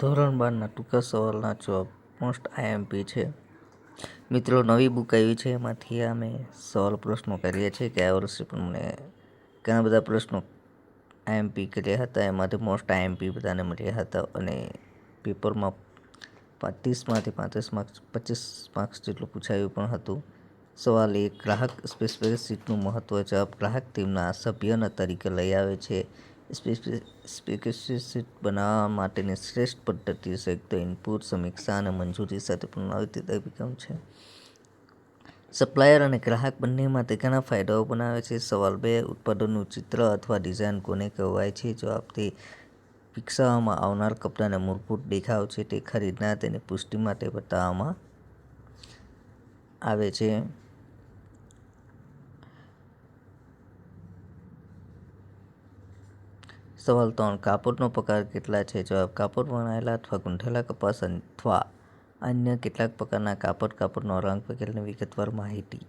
ધોરણ બારના ટૂંકા સવાલના જવાબ મોસ્ટ આઈએમપી છે. મિત્રો, નવી બુક આવી છે. એમાંથી અમે સવાલ પ્રશ્નો કરીએ છીએ કે આ વર્ષે પણ મને ઘણા બધા પ્રશ્નો આઈએમપી કર્યા હતા. એમાંથી મોસ્ટ આઈએમપી બધાને મળ્યા હતા અને પેપરમાં પાંત્રીસમાંથી પાંત્રીસ માર્ક્સ પચીસ માર્ક્સ જેટલું પૂછાયું પણ હતું. સવાલ એક ગ્રાહક સ્પેશિયલ મહત્વ જવાબ ગ્રાહક ટીમના સભ્યના તરીકે લઈ આવે છે. સ્પ્રેડશીટ બનાવવા માટેની શ્રેષ્ઠ પદ્ધતિ સંયુક્ત ઇનપુટ સમીક્ષા અને મંજૂરી સાથે પુનરાવર્તિત અભિગમ છે. સપ્લાયર અને ગ્રાહક બંને માટે ઘણા ફાયદાઓ બનાવે છે. સવાલ બે, ઉત્પાદનનું ચિત્ર અથવા ડિઝાઇન કોને કહેવાય છે? જવાબ તે, વિકસાવવામાં આવનાર કપડાને મૂળભૂત દેખાવ છે. તે ખરીદનાર તેની પુષ્ટિ માટે બતાવવામાં આવે છે. સવાલ ત્રણ, કાપડનો પ્રકાર કેટલા છે? જવાબ, કાપડ વણાયેલા અથવા ગૂંથેલા કપાસ અથવા અન્ય કેટલાક પ્રકારના કાપડ, કાપડનો રંગ વગેરેની વિગતવાર માહિતી.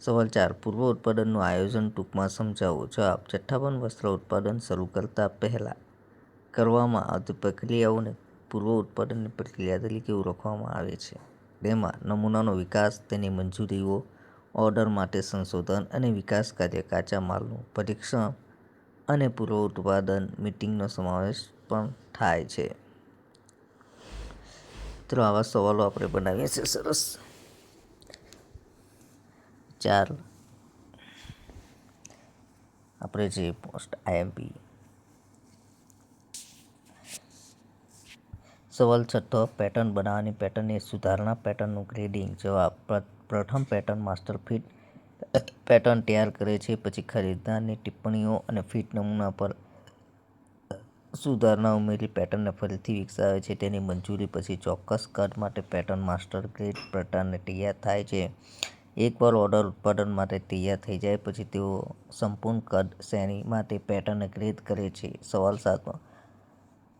સવાલ ચાર, પૂર્વ ઉત્પાદનનું આયોજન ટૂંકમાં સમજાવો. જવાબ, જથ્થાબંધ વસ્ત્ર ઉત્પાદન શરૂ કરતા પહેલાં કરવામાં આવતી પ્રક્રિયાઓને પૂર્વ ઉત્પાદનની પ્રક્રિયા તરીકે ઓળખવામાં આવે છે. તેમાં નમૂનાનો વિકાસ, તેની મંજૂરીઓ, ઓર્ડર માટે સંશોધન અને વિકાસ કાર્ય, કાચા માલનું પરીક્ષણ અને પૂર્વ ઉત્પાદન મીટિંગનો સમાવેશ પણ થાય છે. મિત્રો, આવા સવાલો આપણે બનાવીએ છીએ સરસ. ચાર આપણે જે પોસ્ટ આઈએમપી. સવાલ છઠ્ઠો, પેટર્ન બનાવવાની પેટર્નની સુધારણા પેટર્નનું ગ્રેડિંગ. જવાબ પ્રથમ પેટર્ન માસ્ટર ફિટ પેટર્ન તૈયાર કરે છે, પછી ખરીદનારની ટિપ્પણીઓ અને ફિટ નમૂના પર સુધારણા ઉમેરી પેટર્નને ફરીથી વિકસાવે છે. તેની મંજૂરી પછી ચોક્કસ કદ માટે પેટર્ન માસ્ટર ગ્રેડ પેટર્નને તૈયાર થાય છે. એકવાર ઓર્ડર ઉત્પાદન માટે તૈયાર થઈ જાય, પછી તેઓ સંપૂર્ણ કદ શ્રેણી માટે પેટર્નને ગ્રેડ કરે છે. સવાલ સાતમો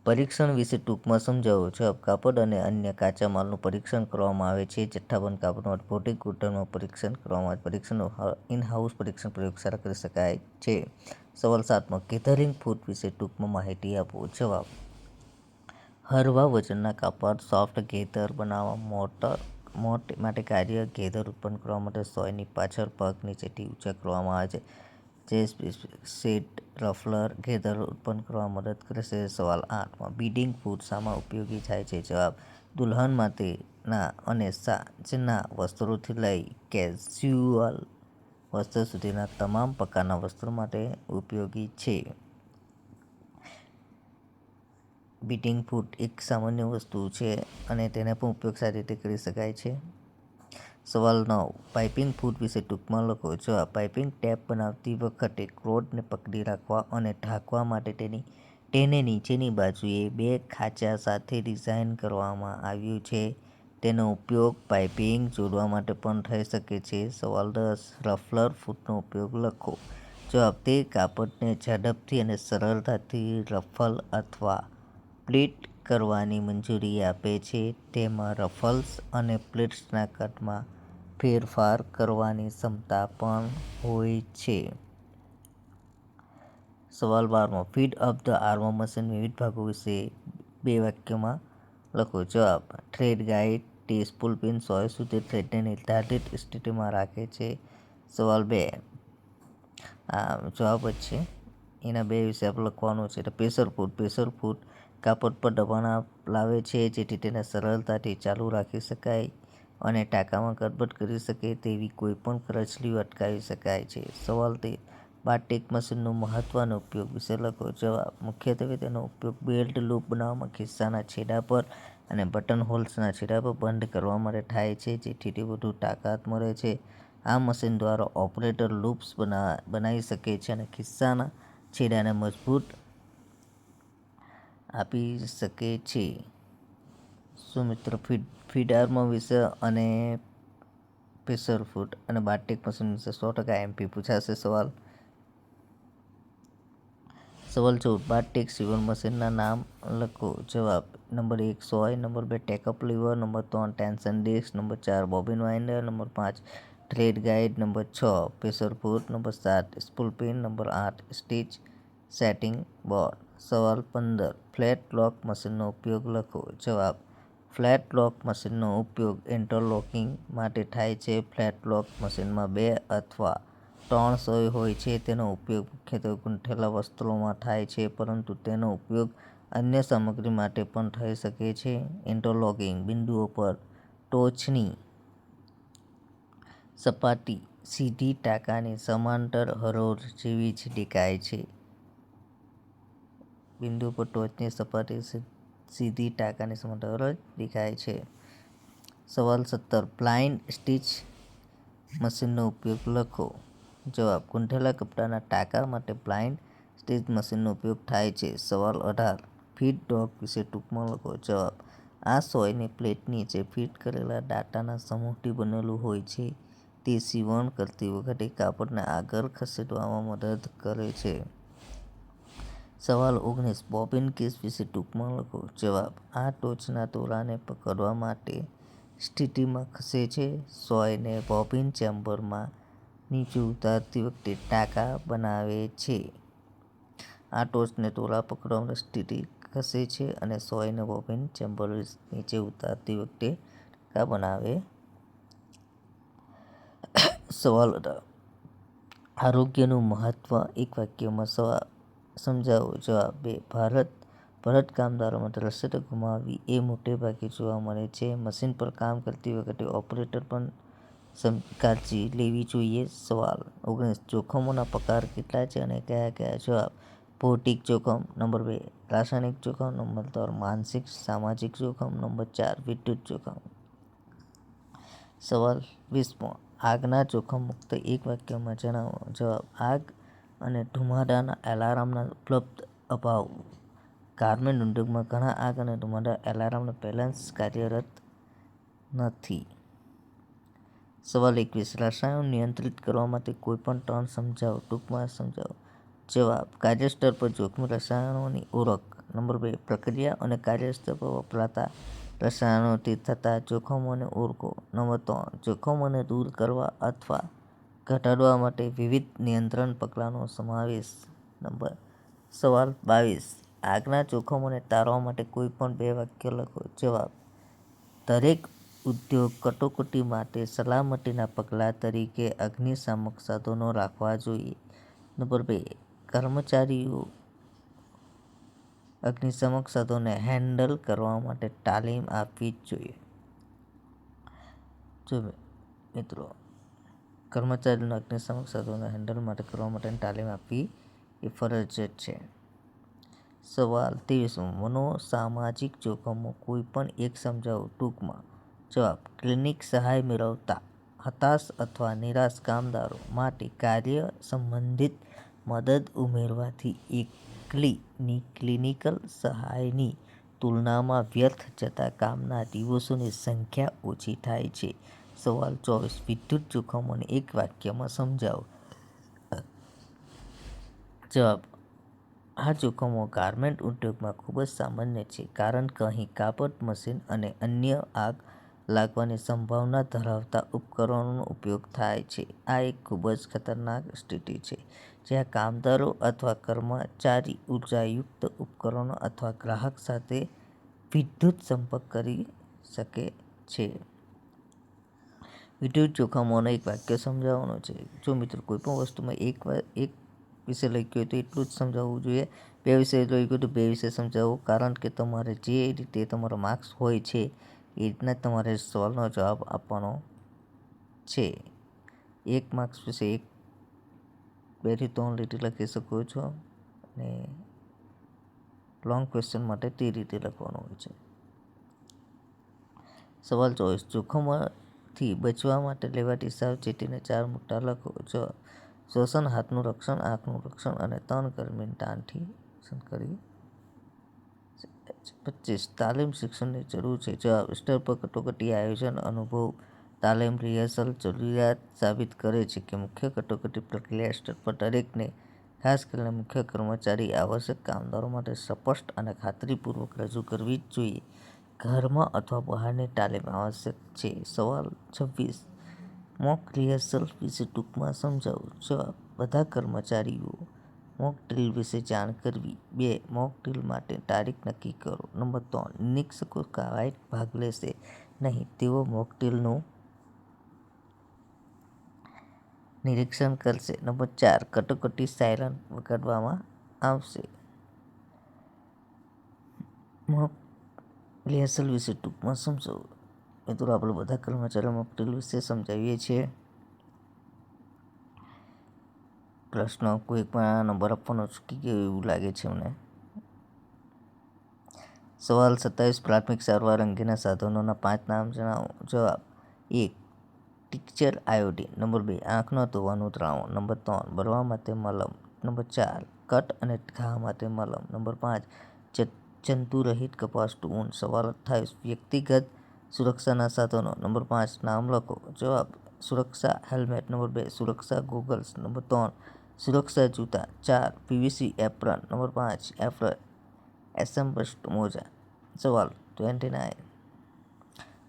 પરીક્ષણ વિશે ટૂંકમાં સમજાવો. જવાબ, કાપડ અને અન્ય કાચા માલનું પરીક્ષણ કરવામાં આવે છે. જથ્થાબંધ કાપડનું ભૌતિક ગુણધર્મનું પરીક્ષણ કરવામાં આવે. પરીક્ષણ ઇન-હાઉસ પરીક્ષણ પ્રયોગશાળા કરી શકાય છે. સવાલ સાતમો ગેધરિંગ ફૂટ વિશે ટૂંકમાં માહિતી આપો. જવાબ હળવા વજનના કાપડ સોફ્ટ ગેધર બનાવવા, મોટર માટે કાર્ય ગેધર ઉત્પન્ન કરવા માટે સોયની પાછળ પગ નીચેથી ઊંચા કરવામાં આવે છે. જે સેટ, રફલર, ગેધર ઉત્પન્ન કરવામાં મદદ કરશે સવાલ આઠમાં બીડિંગ ફૂડ શામાં ઉપયોગી થાય છે? જવાબ, દુલ્હન માટેના અને સાજના વસ્ત્રોથી લઈ કેઝ્યુઅલ વસ્ત્રો સુધીના તમામ પ્રકારના વસ્ત્રો માટે ઉપયોગી છે. બીટિંગ ફૂટ એક સામાન્ય વસ્તુ છે અને તેને પણ ઉપયોગ સારી રીતે કરી શકાય છે. સવાલ નવ પાઇપિંગ ફૂટ વિશે ટૂંકમાં લખો જવાબ પાઇપિંગ ટેપ બનાવતી વખતે ક્રોડને પકડી રાખવા અને ઢાંકવા માટે તેની તેને નીચેની બાજુએ બે ખાંચા સાથે ડિઝાઇન કરવામાં આવ્યું છે, તેનો ઉપયોગ પાઇપિંગ જોડવા માટે પણ થઈ શકે છે. સવાલ દસ, રફલર ફૂટનો ઉપયોગ લખો. જવાબ તે, કાપડને ઝડપથી અને સરળતાથી રફલ અથવા પ્લીટ કરવાની મંજૂરી આપે છે. તેમાં રફલ્સ અને પ્લીટ્સના કદમાં ફેરફાર કરવાની ક્ષમતા પણ હોય છે. સવાલ બારમો feed up the arm machine વિવિધ ભાગો વિશે બે વાક્યોમાં લખો. જવાબ thread guide test pull pin સોય સુધી થ્રેડને નિર્ધારિત સ્થિતિમાં રાખે છે. સવાલ બે, આ જવાબ જ છે. એના બે વિશે આપણે લખવાનું છે પ્રેશર ફૂટ પ્રેશર ફૂટ કાપડ પર દબાણ લાવે છે જેથી તેને સરળતાથી ચાલુ રાખી શકાય. અને ટાંકામાં ગરબડ કરી શકે તેવી કોઈપણ કરચલીઓ અટકાવી શકાય છે. સવાલ તે બારટેક મશીનનો મહત્ત્વનો ઉપયોગ વિશે લખો. જવાબ, મુખ્યત્વે તેનો ઉપયોગ બેલ્ટ લૂપ બનાવવામાં ખિસ્સાના છેડા પર અને બટન હોલ્સના છેડા પર બંધ કરવા માટે થાય છે, જેથી તે વધુ તાકાત મળે છે. આ મશીન દ્વારા ઓપરેટર લૂપ્સ બનાવી શકે છે અને ખિસ્સાના છેડાને મજબૂત આપી શકે છે. શું મિત્રો ફીડ ફીડ વિશે અને પ્રેશર ફૂટ અને બાટિક મશીન વિશે સો ટકા એમપી પૂછાશે સવાલ. સવાલ ચૌદ બાટિક સીવણ મશીનના નામ લખો. જવાબ, નંબર એક સોય, નંબર બે ટેકઅપ લીવર, નંબર ત્રણ ટેન્શન ડિસ્ક, નંબર ચાર બોબિન વાઇન્ડર, નંબર પાંચ ટ્રેડ ગાઈડ નંબર છ પ્રેશર ફૂટ, નંબર સાત સ્પૂલ પિન, નંબર આઠ સ્ટીચ સેટિંગ બોર્ડ. સવાલ પંદર, ફ્લેટ લોક મશીનનો ઉપયોગ લખો. જવાબ ફ્લેટ લોક મશીનનો ઉપયોગ ઇન્ટરલોકિંગ માટે થાય છે. ફ્લેટ લોક મશીનમાં બે અથવા ત્રણ સોય હોય છે. તેનો ઉપયોગ મુખ્યત્વે ગૂંથેલા વસ્ત્રોમાં થાય છે, પરંતુ તેનો ઉપયોગ અન્ય સામગ્રી માટે પણ થઈ શકે છે. ઇન્ટરલોકિંગ બિંદુઓ પર ટોચની સપાટી સીધી ટાંકાની સમાંતર હરોળ જેવી જ દેખાય છે. બિંદુઓ પર ટોચની સપાટી સીધી ટાંકાની સમાંતર દેખાય છે. સવાલ સત્તર. બ્લાઇન્ડ સ્ટીચ મશીનનો ઉપયોગ લખો. જવાબ, ગૂંથેલા કપડાના ટાંકા માટે બ્લાઇન્ડ સ્ટીચ મશીનનો ઉપયોગ થાય છે. સવાલ અઢાર. ફીડ ડોગ વિશે ટૂંકમાં લખો. જવાબ, આ સોયને પ્લેટ નીચે ફીટ કરેલા ડાટાના સમૂહથી બનેલું હોય છે. તે સીવણ કરતી વખતે કાપડને આગળ ખસેડવામાં મદદ કરે છે. સવાલ ઓગણીસ. બોબિન કેસ વિશે ટૂંકમાં લખો. જવાબ, આ ટોચના દોરાને પકડવા માટે સ્થિતિમાં ખસે છે. સોયને બોબિન ચેમ્બરમાં નીચે ઉતારતી વખતે ટાંકા બનાવે છે. આ ટોચને દોરા પકડવા સ્થિતિ ખસે છે અને સોયને બોબિન ચેમ્બર નીચે ઉતારતી વખતે ટાંકા બનાવે સવાલ હતા આરોગ્યનું મહત્ત્વ એક વાક્યમાં સમજાવો. જવાબ બે. ભારત, ભરત કામદારો માટે રસદ ગુમાવવી એ મોટે ભાગે જોવા મળે છે. મશીન પર કામ કરતી વખતે ઓપરેટર પણ કાળજી લેવી જોઈએ. સવાલ. ઓગણીસ. જોખમોના પ્રકાર કેટલા છે અને કયા કયા? જવાબ. ભૌતિક જોખમ. નંબર બે. રાસાયણિક જોખમ. નંબર ત્રણ. માનસિક, સામાજિક જોખમ. નંબર ચાર. વિદ્યુત જોખમ. સવાલ વીસમો આગના જોખમ મુક્ત એક વાક્યમાં જણાવો. જવાબ. આગ અને ધુમાડાના એલાર્મના ઉપલબ્ધ અભાવ. ગાર્મેન્ટ ઉદ્યોગમાં ઘણા આગ અને ધુમાડા એલાર્મ બેલેન્સ કાર્યરત નથી. સવાલ એકવીસ, રસાયણો નિયંત્રિત કરવા માટે કોઈપણ ત્રણ સમજાવો, ટૂંકમાં સમજાવો. જવાબ કાર્યસ્તર પર જોખમી રસાયણોની ઓળખ. નંબર બે, પ્રક્રિયા અને કાર્યસ્તર પર વપરાતા રસાયણોથી થતા જોખમોને ઓળખો. નંબર ત્રણ, જોખમોને દૂર કરવા અથવા ઘટાડવા માટે વિવિધ નિયંત્રણ પગલાંનો સમાવેશ. નંબર સવાલ બાવીસ. આગના જોખમોને ટાળવા માટે કોઈપણ બે વાક્યો લખો. જવાબ દરેક ઉદ્યોગ કટોકટી માટે સલામતીના પગલાં તરીકે અગ્નિશામક સાધનો રાખવા જોઈએ. નંબર બે. કર્મચારીઓ અગ્નિશામક સાધનોને હેન્ડલ કરવા માટે તાલીમ આપવી જોઈએ. જો મિત્રો કર્મચારીઓને અગ્નિશામક સાધનોને હેન્ડલ માટે કરવા માટેની તાલીમ આપવી એ ફરજિયાત છે. સવાલ ત્રેવીસમો મનોસામાજિક જોખમો કોઈપણ એક સમજાવો. ટૂંકમાં, જવાબ, ક્લિનિક સહાય મેળવતા, હતાશ અથવા નિરાશ કામદારો માટે કાર્ય સંબંધિત મદદ ઉમેરવાથી એકલીની ક્લિનિકલ સહાયની તુલનામાં વ્યર્થ જતા કામના દિવસોની સંખ્યા ઓછી થાય છે. સવાલ, ચોવીસ, વિદ્યુત જોખમોને એક વાક્યમાં સમજાવો. જવાબ, આ જોખમો ગાર્મેન્ટ ઉદ્યોગમાં ખૂબ જ સામાન્ય છે કારણ કે અહીં કાપડ, મશીન અને અન્ય આગ લાગવાની સંભાવના ધરાવતા ઉપકરણોનો ઉપયોગ થાય છે. આ એક ખૂબ જ ખતરનાક સ્થિતિ છે, જ્યાં કામદારો અથવા કર્મચારી ઉર્જાયુક્ત ઉપકરણો અથવા ગ્રાહક સાથે વિદ્યુત સંપર્ક કરી શકે છે. વિદ્યુત જોખમોનો એક વાક્ય સમજાવવાનો છે. જો મિત્રો કોઈ પણ વસ્તુમાં એક એક વિશે લખ્યું હોય તો એટલું જ સમજાવવું જોઈએ. બે વિશે લખ્યું તો બે વિશે સમજાવવું કારણ કે તમારે જે રીતે તમારો માર્ક્સ હોય છે, એ રીતના તમારે સવાલનો જવાબ આપવાનો છે. એક માર્ક્સ વિશે એક બેથી ત્રણ લીટી લખી શકો છો અને લોંગ ક્વેશ્ચન માટે તે રીતે લખવાનું હોય છે. સવાલ ચોવીસ. જોખમોથી બચવા માટે લેવાતી સાવચેતીને ચાર મોટા લખો. જવાબ શ્વસન, હાથનું રક્ષણ, આંખનું રક્ષણ અને તન ગરમી તાનથી રક્ષણ કરી. પચીસ, તાલીમ શિક્ષણની જરૂર છે. જવાબ સ્તર પર કટોકટી આયોજન, અનુભવ, તાલીમ રિહર્સલ જરૂરિયાત સાબિત કરે છે કે મુખ્ય કટોકટી પ્રક્રિયા સ્તર પર દરેકને, ખાસ કરીને મુખ્ય કર્મચારી, આવશ્યક કામદારો માટે સ્પષ્ટ અને ખાતરીપૂર્વક રજૂ કરવી જ જોઈએ. ઘરમાં અથવા બહારની તાલીમ આવશ્યક છે. સવાલ છવ્વીસ. મોક રિહર્સલ વિશે ટૂંકમાં સમજાવો. જવાબ, બધા કર્મચારીઓ મોક ડ્રિલ વિશે જાણ કરવી બે, મોક ડ્રિલ માટે તારીખ નક્કી કરો. નંબર ત્રણ, નિરીક્ષકો કવાયત ભાગ લેશે નહીં. તેઓ મોક ડ્રિલનું નિરીક્ષણ કરશે. નંબર ચાર, કટોકટી સાયરન વગાડવામાં આવશે. મોક રિહર્સલ વિશે ટૂંકમાં સમજો મિત્રો, આપણે બધા કર્મચારીઓ પટેલ વિશે સમજાવીએ છીએ. પ્રશ્ન કોઈ પણ નંબર આપવાનો ચૂકી ગયો એવું લાગે છે મને? સવાલ સત્તાવીસ પ્રાથમિક સારવાર અંગેના સાધનોના પાંચ નામ જણાવો. જવાબ, એક, ટીચર આયોડિન નંબર બે, આંખનો ધોવાનું દ્રાવણ નંબર ત્રણ, ભરવા માટે મલમ. નંબર ચાર, કટ અને ઘા માટે મલમ. નંબર પાંચ જંતુરહિત કપાસનું ઊન સવાલ અઠ્ઠાવીસ વ્યક્તિગત સુરક્ષાના સાધનો. નંબર પાંચ, નામ લખો. જવાબ, સુરક્ષા હેલ્મેટ. નંબર બે, સુરક્ષા ગોગલ્સ. નંબર ત્રણ, સુરક્ષા જૂતા. ચાર, પીવીસી એપ્રન. નંબર પાંચ એપ્રન એસેમ્બસ્ડ મોજા. સવાલ, ટ્વેન્ટી નાઇન.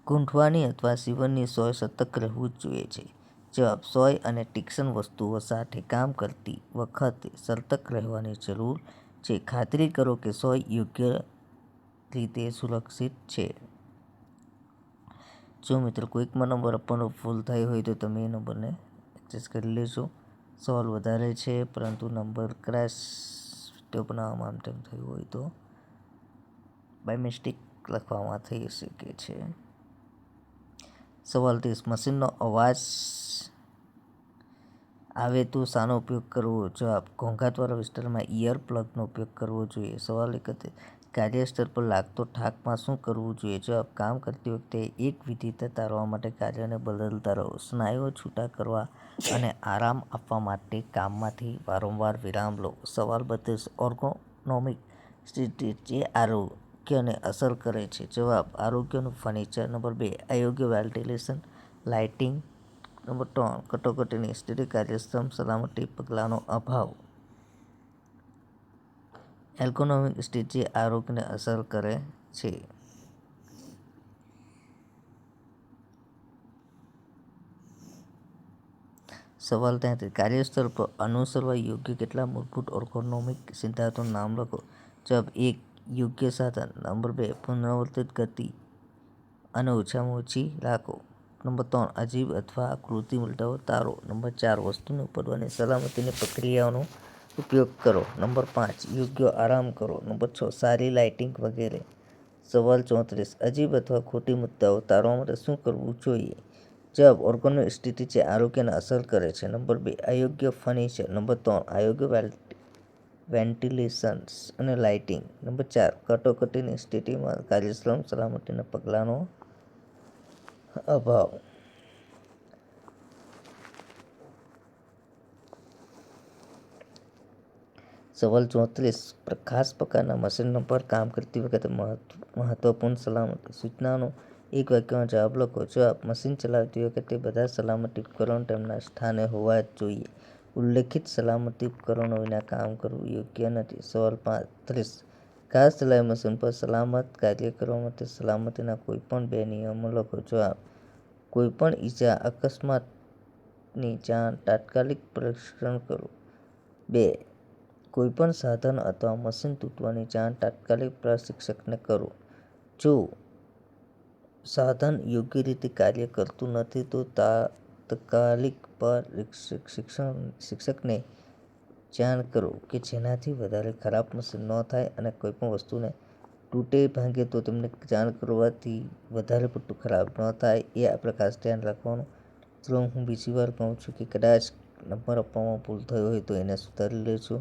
ગૂંઠવાની અથવા સીવનની સોય સતર્ક રહેવું જ જોઈએ છે. જવાબ, સોય અને ટિક્સન વસ્તુઓ સાથે કામ કરતી વખતે સતર્ક રહેવાની જરૂર છે ખાતરી કરો કે સોય યોગ્ય રીતે સુરક્ષિત છે. જો મિત્રો કોઈકમાં નંબર આપવાનો ભૂલ થઈ હોય તો તમે એ નંબરને એડજસ્ટ કરી લેશો. સવાલ વધારે છે, પરંતુ નંબર ક્રેશ વીડિયો બનાવવામાં આમ તેમ થયું હોય તો બાય મિસ્ટેક લખવામાં થઈ શકે છે. સવાલ ત્રીસ મશીનનો અવાજ આવે તો શાનો ઉપયોગ કરવો? જવાબ ઘોંઘાટવાળા વિસ્તારમાં ઇયરપ્લગનો ઉપયોગ કરવો જોઈએ. સવાલ એકત્રીસ કાર્યસ્થળ પર લાગતો થાકમાં શું કરવું જોઈએ? જવાબ, કામ કરતી વખતે એક વિધિતા તારવા માટે કાર્યને બદલતા રહો. સ્નાયુઓ છૂટા કરવા અને આરામ આપવા માટે કામમાંથી વારંવાર વિરામ લો. સવાલ બત્રીસ ઓર્ગોનોમિક સ્થિતિ જે આરોગ્યને અસર કરે છે. જવાબ, આરોગ્યનું ફર્નિચર નંબર બે, અયોગ્ય વેન્ટિલેશન લાઇટિંગ નંબર ત્રણ, કટોકટીની સ્થિતિ કાર્યક્ષમ, સલામતી પગલાંનો અભાવ. એલ્કોનોમિક સ્થિતિ આરોગ્યને અસર કરે છે. સવાલ ત્યાંથી કાર્યસ્થળ પર અનુસરવા યોગ્ય કેટલા મૂળભૂત ઓર્કોનોમિક સિદ્ધાંતોનું નામ લખો? જવાબ એક, યોગ્ય સાધન. નંબર બે, પુનરાવર્તિત ગતિ. અને ઓછામાં ઓછી રાખો નંબર ત્રણ, અજીબ અથવા આકૃતિ ઉલટાવો. તારો નંબર ચાર, વસ્તુને ઉપડવાની સલામતીની પ્રક્રિયાઓનો ઉપયોગ કરો. નંબર પાંચ, યોગ્ય આરામ કરો. નંબર છ, સારી લાઇટિંગ વગેરે. સવાલ ચોત્રીસ, અજીબ અથવા ખોટી મુદ્દાઓ તારવા માટે શું કરવું જોઈએ? જવાબ ઓર્ગનો સ્થિતિ છે આરોગ્યને અસર કરે છે. નંબર બે, અયોગ્ય ફર્નિચર. નંબર ત્રણ, અયોગ્ય વેન્ટિલેશન્સ અને લાઇટિંગ. નંબર ચાર, કટોકટીની સ્થિતિમાં કાર્યશ્રમ સલામતીના પગલાંનો અભાવ સવાલ ચોત્રીસ ખાસ પ્રકારના મશીનો પર કામ કરતી વખતે મહત્વપૂર્ણ સલામતી સૂચનાનો એક વાક્યમાં જવાબ લખો જવાબ મશીન ચલાવતી વખતે બધા સલામતી ઉપકરણો તેમના સ્થાને હોવા જ જોઈએ ઉલ્લેખિત સલામતી ઉપકરણો વિના કામ કરવું યોગ્ય નથી સવાલ પાંત્રીસ ખાસ સિલાઈ મશીન પર સલામત કાર્ય કરવા માટે સલામતીના કોઈપણ બે નિયમો લખો. જવાબ કોઈપણ ઈજા અકસ્માતની જાણ તાત્કાલિક પરીક્ષણ કરો. બે કોઈપણ સાધન અથવા મશીન તૂટવાની જાણ તાત્કાલિક પ્રશિક્ષકને કરો. જો સાધન યોગ્ય રીતે કાર્ય કરતું નથી તો તાત્કાલિક શિક્ષકને જાણ કરો કે જેનાથી વધારે ખરાબ મશીન ન થાય અને કોઈપણ વસ્તુને તૂટે ભાંગે તો તેમને જાણ કરવાથી વધારે પડતું ખરાબ ન થાય, એ આપણે ખાસ ધ્યાન રાખવાનું. ચલો હું બીજી વાર કહું છું કે કદાચ નંબર આપવામાં ભૂલ થઈ હોય તો એને સુધારી લેજો.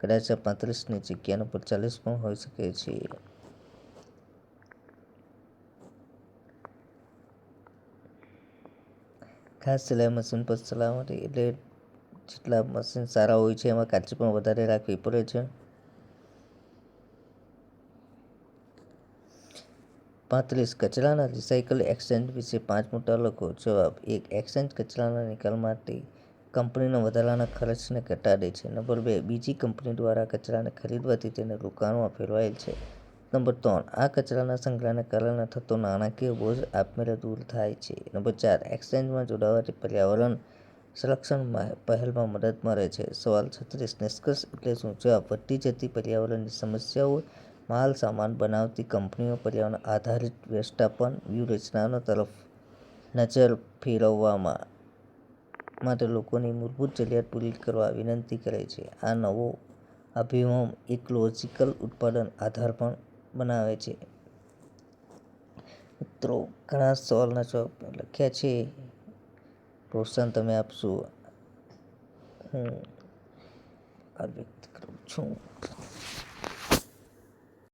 કદાચ આ પાંત્રીસની જગ્યા નંબર ચાલીસ પણ હોઈ શકે છે. ખાસ સિલાઈ મશીન પર સલામતી એટલે જેટલા મશીન સારા હોય છે, એમાં કાળજી પણ વધારે રાખવી પડે છે. પાંત્રીસ, કચરાના રિસાયકલ એક્સચેન્જ વિશે પાંચ મોટા લખો જવાબ. એક એક્સચેન્જ કચરાના નિકાલ માટે કંપનીના વધારાના ખર્ચને ઘટાડે છે. નંબર બે, બીજી કંપની દ્વારા કચરાને ખરીદવાથી તેને રોકાણમાં ફેરવાયેલ છે. નંબર ત્રણ, આ કચરાના સંગ્રહને કારણે થતો નાણાકીય બોજ આપમેળે દૂર થાય છે. નંબર ચાર એક્સચેન્જમાં જોડાવાથી પર્યાવરણ સંરક્ષણ પહેલમાં મદદ મળે છે. સવાલ છત્રીસ, નિષ્કર્ષ એટલે શું? જવાબ વધતી જતી પર્યાવરણની સમસ્યાઓ માલ સામાન બનાવતી કંપનીઓ, પર્યાવરણ આધારિત વ્યવસ્થાપન વ્યૂહરચનાઓ તરફ નજર ફેરવવામાં માટે લોકોની મૂળભૂત જરૂરિયાત પૂરી કરવા વિનંતી કરે છે. આ નવો અભિગમ ઇકોલોજીકલ ઉત્પાદન આધાર પણ બનાવે છે. મિત્રો, ઘણા સવાલના જવાબ લખ્યા છે. પ્રોત્સાહન તમે આપશો. હું આભાર વ્યક્ત કરું છું.